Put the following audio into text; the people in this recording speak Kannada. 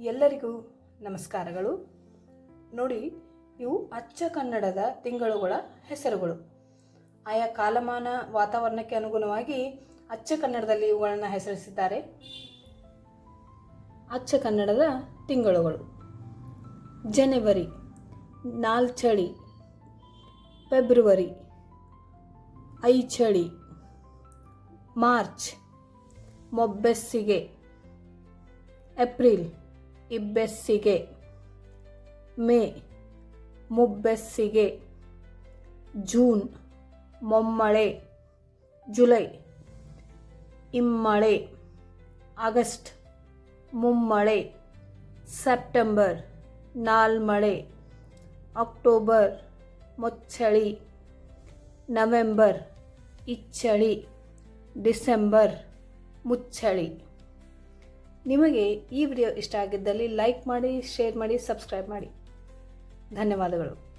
ಎಲ್ಲರಿಗೂ ನಮಸ್ಕಾರಗಳು. ನೋಡಿ, ಇವು ಅಚ್ಚ ಕನ್ನಡದ ತಿಂಗಳುಗಳ ಹೆಸರುಗಳು. ಆಯಾ ಕಾಲಮಾನ ವಾತಾವರಣಕ್ಕೆ ಅನುಗುಣವಾಗಿ ಅಚ್ಚ ಕನ್ನಡದಲ್ಲಿ ಇವುಗಳನ್ನು ಹೆಸರಿಸಿದ್ದಾರೆ. ಅಚ್ಚ ಕನ್ನಡದ ತಿಂಗಳುಗಳು. ಜನವರಿ, ನಾಲ್ಚಳಿ, ಫೆಬ್ರವರಿ, ಐಚಳಿ, ಮಾರ್ಚ್, ಮೊಬ್ಬೆಸ್ಸಿಗೆ, ಏಪ್ರಿಲ್. ಇಬ್ಬೆಸ್ಸಿಗೆ ಮೇ ಮುಬ್ಬೆಸ್ಸಿಗೆ ಜೂನ್ ಮೊಮ್ಮಳೆ ಜುಲೈ ಇಮ್ಮಳೆ ಆಗಸ್ಟ್ ಮುಮ್ಮಳೆ ಸೆಪ್ಟೆಂಬರ್ ನಾಲ್ಮಳೆ ಅಕ್ಟೋಬರ್ ಮೊಚ್ಚಳಿ ನವೆಂಬರ್ ಇಚ್ಚಳಿ ಡಿಸೆಂಬರ್ ಮುಚ್ಚಳಿ ನಿಮಗೆ ಈ ವಿಡಿಯೋ ಇಷ್ಟ ಆಗಿದ್ದಲ್ಲಿ ಲೈಕ್ ಮಾಡಿ ಶೇರ್ ಮಾಡಿ ಸಬ್ಸ್ಕ್ರೈಬ್ ಮಾಡಿ. ಧನ್ಯವಾದಗಳು.